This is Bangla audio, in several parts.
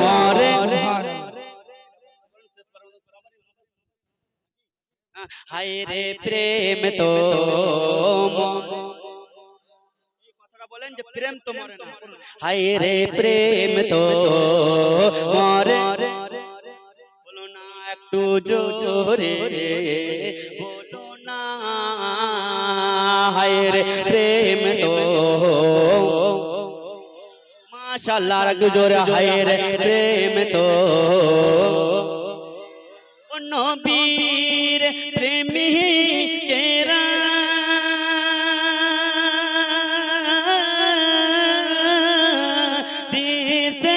মরে রে প্রেম তো হাই রে প্রেম তো মরে। বলো না একটু জোরে। বলো না। হায় রে প্রেম তো মাশাআল্লাহ আর একটু হায় রে প্রেম তো। নবীর প্রেমী কেরা দিশে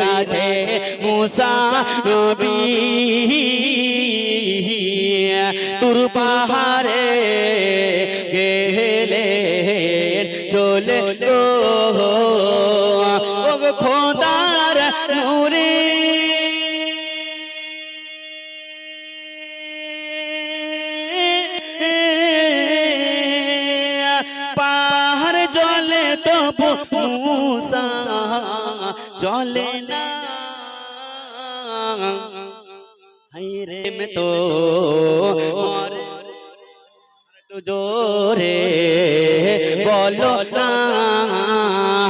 রাজে মুসা নবী। তুর পাহাড়ে গেলে চলে খোদার নূরে। পাহাড় জলে তবু জলে না হাইরে মে তো মরে জোরে বলো না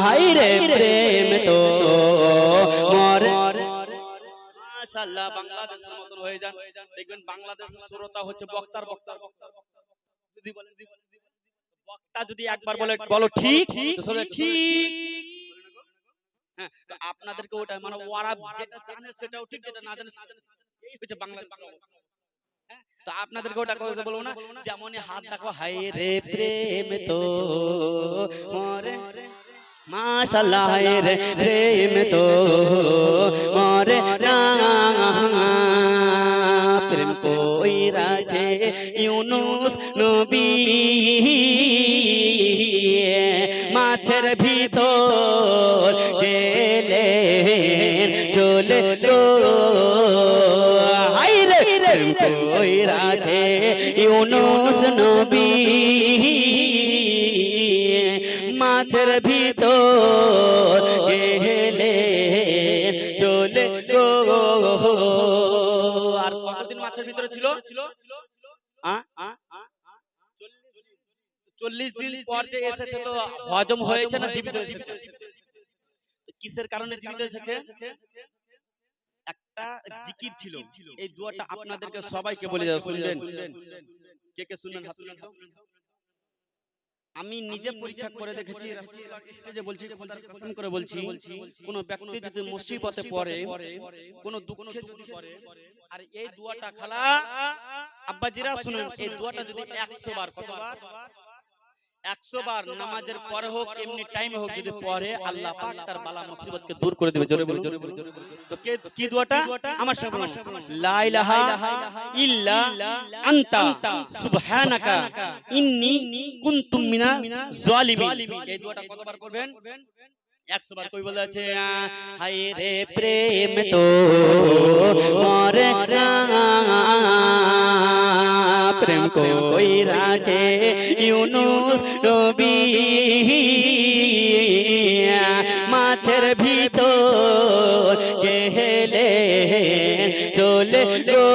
হাইরে প্রেম তো মরে মাশাআল্লাহ বাংলাদেশের মতন হয়ে যান দেখবেন বাংলাদেশের শ্রোতা হচ্ছে বক্তার বক্তার বক্তার যদি বলেন, বক্তা যদি একবার বলে বলো ঠিক ঠিক হ্যাঁ? তো আপনাদেরকে ওটা মানে ওরা যেটা জানে সেটাও ঠিক যেটা না জানে এই হচ্ছে হ্যাঁ, তো আপনাদেরকে ওটা করে বলব না? যেমনই হাত দেখো হাই রে প্রেম তো মরে মাশাল্লাহ হায় রে প্রেম তো মরে। প্রেম ইউনুস নবী। মাছের ভিতর গেলে চলে রাজে ইউনুস নবী মাছের ভিতর গেলে চলে আর কতদিন মাছের ভিতরে ছিল আ? আ? চল্লিশ দিন পর যে এসেছে তো হজম হয়েছে না জীবিত এসেছে? কিসের কারণে জীবিত এসেছে? একটা জিকির ছিল। এই দুয়াটা আপনাদেরকে সবাইকে বলে যাও শুনবেন কে কে শুনবেন। আমি নিজে পরীক্ষা করে দেখেছি স্টেজে বলছি খোদার কসম করে বলছি কোন ব্যক্তি যদি মুসিবতে পড়ে কোন দুঃখে যদি পড়ে আর এই দুয়াটা খালা আব্বাজিরা শুনুন এই দুয়াটা যদি 100 বার কতবার 100 বার নামাজের পরে হোক এমনি টাইমে হোক যদি পড়ে আল্লাহ পাক তার বালা মুসিবতকে দূর করে দেবে জোরে বলুন। তো কে কি দুয়াটা? আমার বলুন। লা ইলাহা ইল্লা আনতা। সুবহানাকা। ইন্নি কুনতু মিনা জালিমিন। এই দুয়াটা কতবার করবেন? 100 বার কই বলে আছে হায় রে প্রেম তো মরে না কই রাখে ইউনুস রবি। মাছের ভিতর গেলে চলে গো।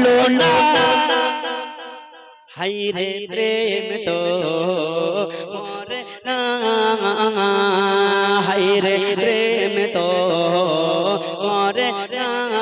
হলো না। হাই রে প্রেম তো মরে না। হাই রে প্রেম তো। মরে না।